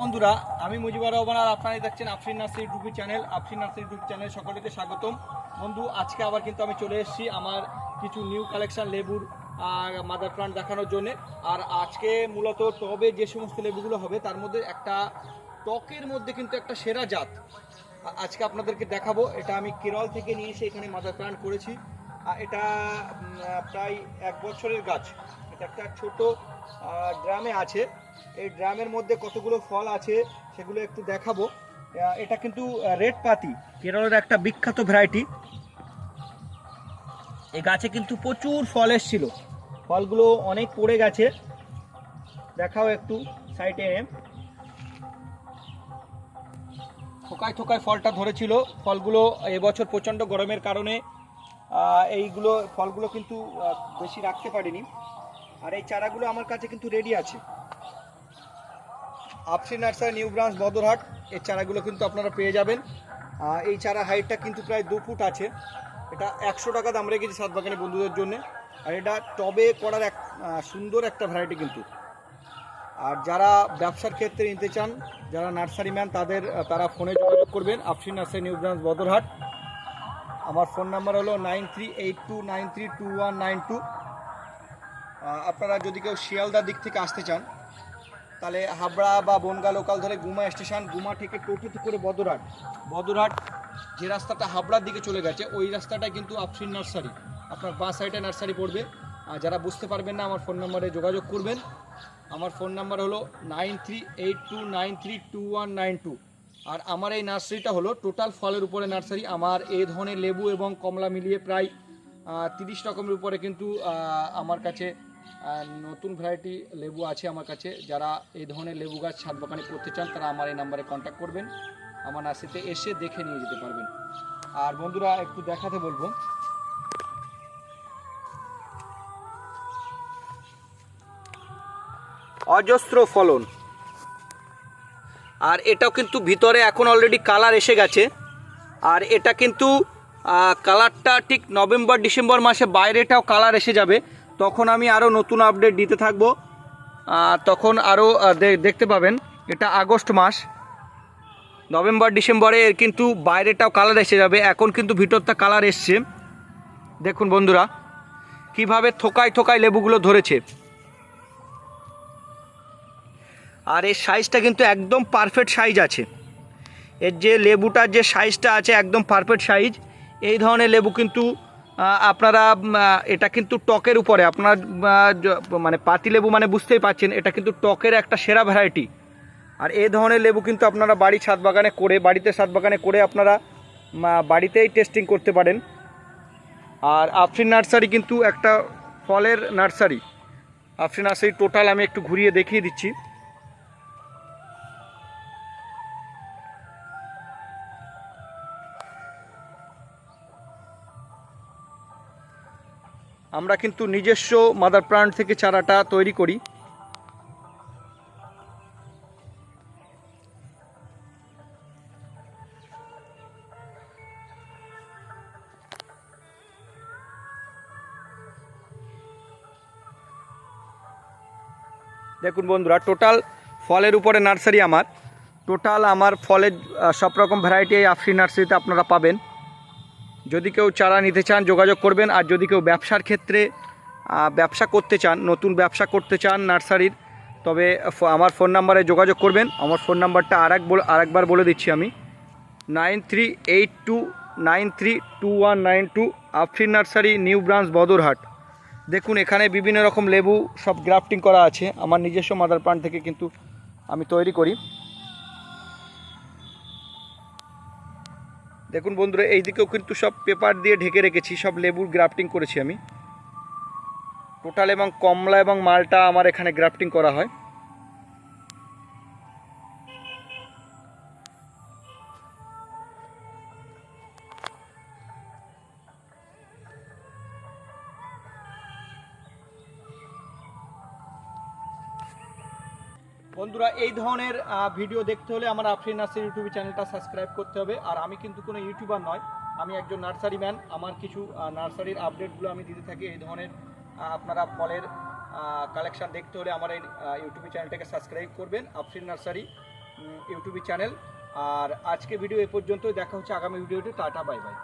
বন্ধুরা, আমি মুজিবুর রহমান আর আপনারাই দেখছেন Afrin nursery YouTube channel, Afrin nursery YouTube channel সকলকে স্বাগতম। বন্ধু, আজকে আবার কিন্তু আমি চলে এসেছি আমার কিছু নিউ কালেকশন লেবুর মাদার প্লান্ট দেখানোর জন্য। আর আজকে মূলত টবে যে সমস্ত লেবুগুলো হবে, তার মধ্যে একটা টকের মধ্যে কিন্তু একটা সেরা জাত। আজকে আপনাদেরকে দেখাবো। এটা আমি কেরল থেকে নিয়ে এসে এখানে মাদার প্লান্ট করেছি। এটা প্রায় এক বছরের গাছ। এটা একটা ছোট ড্রামে আছে। এই ড্রামের মধ্যে কতগুলো ফল আছে সেগুলো একটু দেখাবো। এটা কিন্তু রেড পাতি। কেরলের একটা বিখ্যাত ভ্যারাইটি এই গাছে কিন্তু প্রচুর ফল এসেছিল। ফলগুলো অনেক পড়ে গেছে। দেখাও একটু সাইডে থোকায় থোকায় ফলটা ধরেছিল। ফলগুলো এবছর প্রচণ্ড গরমের কারণে এইগুলো, ফলগুলো কিন্তু বেশি রাখতে পারিনি। আর এই চারাগুলো আমার কাছে কিন্তু রেডি আছে। Apsi nursery, new branch, Badarhat, এই চারাগুলো কিন্তু আপনারা পেয়ে যাবেন। এই চারা হাইটটা কিন্তু প্রায় দু ফুট আছে। এটা একশো টাকা দাম রেখেছি সাত বাগানি বন্ধুদের জন্য। আর এটা টবে করার এক সুন্দর একটা ভ্যারাইটি কিন্তু। আর যারা ব্যবসার ক্ষেত্রে নিতে চান, যারা নার্সারি ম্যান, তাদের তারা ফোনে যোগাযোগ করবেন। Afsin nursery, new branch, Badarhat. আমার ফোন নাম্বার হলো nine three eight two nine three two one nine two. আপনারা যদি কেউ শিয়ালদার দিক থেকে আসতে চান, তাহলে হাবড়া বা বনগা লোকাল ধরে গুমা স্টেশন গুমা থেকে টোটোতে করে বদরহাট। বদরহাট যে রাস্তাটা হাবড়ার দিকে চলে গেছে, ওই রাস্তাটা কিন্তু আফসিন নার্সারি আপনার বাঁ সাইডে নার্সারি পড়বে। আর যারা বুঝতে পারবেন না, আমার ফোন নাম্বারে যোগাযোগ করবেন। আমার ফোন নাম্বার হলো nine three eight two nine three two one nine two আর আমার এই নার্সারিটা হলো টোটাল ফলের উপরে নার্সারি আমার এই ধরনের লেবু এবং কমলা মিলিয়ে প্রায় তিরিশ রকমের উপরে কিন্তু আমার কাছে নতুন ভ্যারাইটি লেবু আছে আমার কাছে। যারা এই ধরনের লেবু গাছ ছাদ বাগানে করতে চান, তারা আমার এই নাম্বারে কন্ট্যাক্ট করবেন। আমার নার্সারিতে এসে দেখে নিয়ে যেতে পারবেন। আর বন্ধুরা, একটু দেখাতে বলব। অজস্র ফলন। আর এটাও কিন্তু ভিতরে এখন অলরেডি কালার এসে গেছে। আর এটা কিন্তু কালারটা ঠিক নভেম্বর, ডিসেম্বর মাসে বাইরেটাও কালার এসে যাবে। তখন আমি আরও নতুন আপডেট দিতে থাকব। তখন আরও দেখতে পাবেন, এটা আগস্ট মাস। নভেম্বর, ডিসেম্বরে এর কিন্তু বাইরেটাও কালার এসে যাবে। এখন কিন্তু ভিতরটা কালার এসছে। দেখুন বন্ধুরা, কীভাবে থোকায় থোকায় লেবুগুলো ধরেছে। আর এর সাইজটা কিন্তু একদম পারফেক্ট সাইজ আছে। এর যে লেবুটার যে সাইজটা আছে, একদম পারফেক্ট সাইজ এই ধরনের লেবু কিন্তু আপনারা এটা কিন্তু টকের উপরে, আপনার মানে পাতি লেবু মানে বুঝতেই পারছেন এটা কিন্তু টকের একটা সেরা ভ্যারাইটি আর এ ধরনের লেবু কিন্তু আপনারা বাড়ি ছাদ বাগানে করে, বাড়িতে ছাদ বাগানে করে আপনারা বাড়িতেই টেস্টিং করতে পারেন। আর আফরিন নার্সারি কিন্তু একটা ফলের নার্সারি। আফরিন নার্সারি টোটাল আমি একটু ঘুরিয়ে দেখিয়ে দিচ্ছি। আমরা কিন্তু নিজস্ব মাদার প্লান্ট থেকে চারাটা তৈরি করি। দেখুন বন্ধুরা টোটাল ফলের উপরে নার্সারি আমার। টোটাল আমার ফলের সব রকম ভ্যারাইটি আফরি নার্সারিতে আপনারা পাবেন। যদি কেউ চারা নিতে চান, যোগাযোগ করবেন। আর যদি কেউ ব্যবসার ক্ষেত্রে ব্যবসা করতে চান, নতুন ব্যবসা করতে চান নার্সারির, তবে আমার ফোন নাম্বারে যোগাযোগ করবেন। আমার ফোন নাম্বারটা আর এক আরেকবার বলে দিচ্ছি আমি। Nine three eight two, nine three two one nine two, Afrin nursery, new branch, Badarhat. দেখুন, এখানে বিভিন্ন রকম লেবু, সব গ্রাফটিং করা আছে। আমার নিজস্ব মাদার প্লান্ট থেকে কিন্তু আমি তৈরি করি। দেখুন বন্ধুরা এই দিকেও কিন্তু সব পেপার দিয়ে ঢেকে রেখেছি, সব লেবুর গ্রাফটিং করেছি আমি। টোটাল এবং কমলা এবং মালটা আমার এখানে গ্রাফটিং করা হয়। বন্ধুরা, এই ধরনের ভিডিও দেখতে হলে আমার আফরিন নার্সারি ইউটিউব চ্যানেলটা সাবস্ক্রাইব করতে হবে। আর আমি কিন্তু কোনো ইউটিউবার নয়, আমি একজন নার্সারি ম্যান। আমার কিছু নার্সারির আপডেটগুলো আমি দিতে থাকি। এই ধরনের আপনারা ফলের কালেকশান দেখতে হলে আমার এই ইউটিউব চ্যানেলটাকে সাবস্ক্রাইব করবেন, আফরিন নার্সারি ইউটিউব চ্যানেল। আর আজকে ভিডিও এ পর্যন্ত দেখা হচ্ছে আগামী ভিডিওতে। Tata, bye bye.